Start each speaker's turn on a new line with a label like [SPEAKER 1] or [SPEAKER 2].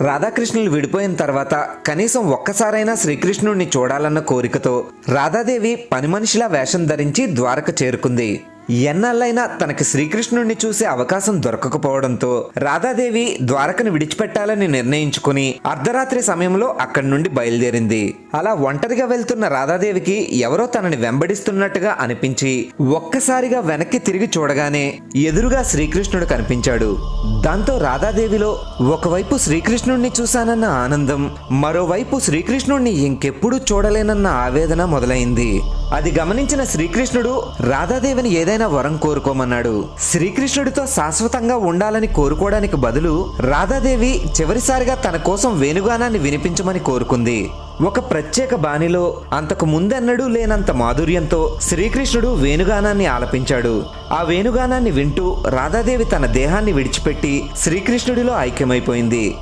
[SPEAKER 1] రాధాకృష్ణులు విడిపోయిన తర్వాత కనీసం ఒక్కసారైనా శ్రీకృష్ణుడిని చూడాలన్న కోరికతో రాధాదేవి పని మనిషిలా వేషం ధరించి ద్వారక చేరుకుంది. ఎన్నాళ్ళైనా తనకి శ్రీకృష్ణుడిని చూసే అవకాశం దొరకకపోవడంతో రాధాదేవి ద్వారకను విడిచిపెట్టాలని నిర్ణయించుకుని అర్ధరాత్రి సమయంలో అక్కడి నుండి బయలుదేరింది. అలా ఒంటరిగా వెళ్తున్న రాధాదేవికి ఎవరో తనని వెంబడిస్తున్నట్టుగా అనిపించి ఒక్కసారిగా వెనక్కి తిరిగి చూడగానే ఎదురుగా శ్రీకృష్ణుడు కనిపించాడు. దాంతో రాధాదేవిలో ఒకవైపు శ్రీకృష్ణుడిని చూశానన్న ఆనందం మరోవైపు శ్రీకృష్ణుడిని ఇంకెప్పుడు చూడలేనన్న ఆవేదన మొదలైంది. అది గమనించిన శ్రీకృష్ణుడు రాధాదేవిని ఏదైనా వరం కోరుకోమన్నాడు. శ్రీకృష్ణుడితో శాశ్వతంగా ఉండాలని కోరుకోవడానికి బదులు రాధాదేవి చివరిసారిగా తన కోసం వేణుగానాన్ని వినిపించమని కోరుకుంది. ఒక ప్రత్యేక బాణిలో అంతకు ముందెన్నడూ లేనంత మాధుర్యంతో శ్రీకృష్ణుడు వేణుగానాన్ని ఆలపించాడు. ఆ వేణుగానాన్ని వింటూ రాధాదేవి తన దేహాన్ని విడిచిపెట్టి శ్రీకృష్ణుడిలో ఐక్యమైపోయింది.